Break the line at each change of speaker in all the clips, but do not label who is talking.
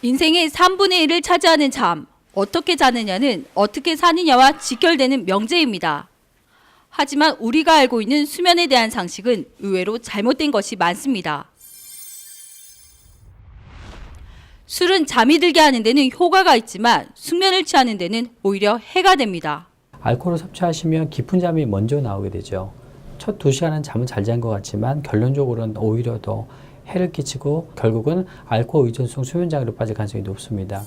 인생의 3분의 1을 차지하는 잠. 어떻게 자느냐는 어떻게 사느냐와 직결되는 명제입니다. 하지만 우리가 알고 있는 수면에 대한 상식은 의외로 잘못된 것이 많습니다. 술은 잠이 들게 하는 데는 효과가 있지만 숙면을 취하는 데는 오히려 해가 됩니다.
알코올을 섭취하시면 깊은 잠이 먼저 나오게 되죠. 첫 두 시간은 잠은 잘잔 것 같지만 결론적으로는 오히려 더 해를 끼치고 결국은 알코올 의존성 수면 장애로 빠질 가능성이 높습니다.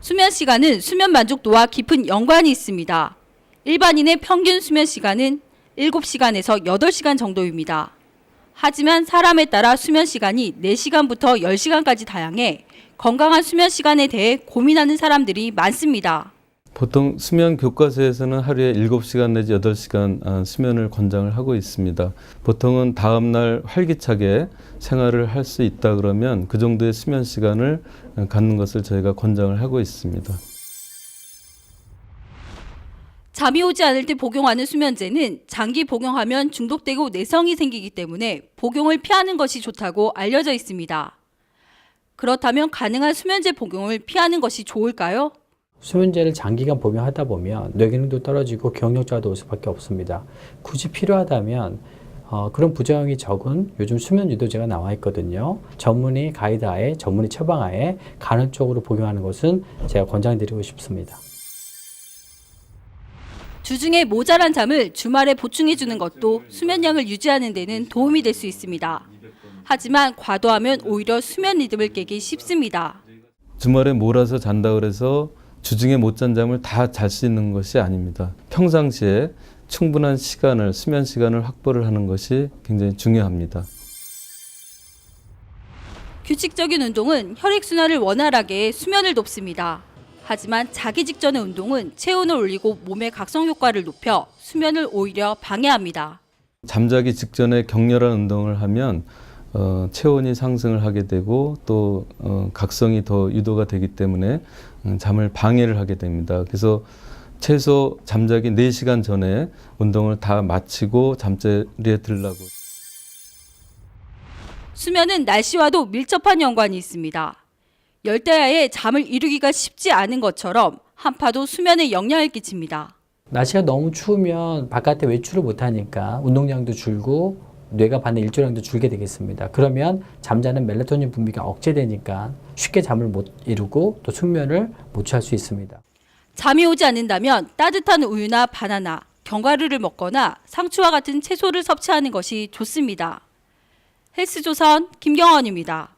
수면 시간은 수면 만족도와 깊은 연관이 있습니다. 일반인의 평균 수면 시간은 7시간에서 8시간 정도입니다. 하지만 사람에 따라 수면 시간이 4시간부터 10시간까지 다양해 건강한 수면 시간에 대해 고민하는 사람들이 많습니다.
보통 수면 교과서에서는 하루에 7시간 내지 8시간 아, 수면을 권장을 하고 있습니다. 보통은 다음 날 활기차게 생활을 할 수 있다 그러면 그 정도의 수면 시간을 어, 갖는 것을 저희가 권장을 하고 있습니다.
잠이 오지 않을 때 복용하는 수면제는 장기 복용하면 중독되고 내성이 생기기 때문에 복용을 피하는 것이 좋다고 알려져 있습니다. 그렇다면 가능한 수면제 복용을 피하는 것이 좋을까요?
수면제를 장기간 복용하다 보면 뇌기능도 떨어지고 기억력 저하도 올 수밖에 없습니다. 굳이 필요하다면 어, 그런 부작용이 적은 요즘 수면 유도제가 나와 있거든요. 전문의 가이드하에 전문의 처방하에 간헐적으로 복용하는 것은 제가 권장드리고 싶습니다.
주중에 모자란 잠을 주말에 보충해 주는 것도 수면량을 유지하는 데는 도움이 될 수 있습니다. 하지만 과도하면 오히려 수면 리듬을 깨기 쉽습니다.
주말에 몰아서 잔다 그래서 주중에 못 잔 잠을 다 잘 수 있는 것이 아닙니다. 평상시에 충분한 시간을 수면 시간을 확보를 하는 것이 굉장히 중요합니다.
규칙적인 운동은 혈액순환을 원활하게 해 수면을 돕습니다. 하지만 자기 직전의 운동은 체온을 올리고 몸의 각성 효과를 높여 수면을 오히려 방해합니다.
잠자기 직전에 격렬한 운동을 하면 어, 체온이 상승을 하게 되고 또 어, 각성이 더 유도가 되기 때문에 음, 잠을 방해를 하게 됩니다. 그래서 최소 잠자기 4시간 전에 운동을 다 마치고 잠자리에 들라고
수면은 날씨와도 밀접한 연관이 있습니다. 열대야에 잠을 이루기가 쉽지 않은 것처럼 한파도 수면에 영향을 끼칩니다.
날씨가 너무 추우면 바깥에 외출을 못하니까 운동량도 줄고 뇌가 받는 일조량 도 줄게 되겠습니다. 그러면 잠자는 멜라토닌 분비가 억제되니까 쉽게 잠을 못 이루고 또 숙면을 못 취할 수 있습니다.
잠이 오지 않는다면 따뜻한 우유나 바나나, 견과류를 먹거나 상추와 같은 채소를 섭취하는 것이 좋습니다. 헬스조선 김경원입니다.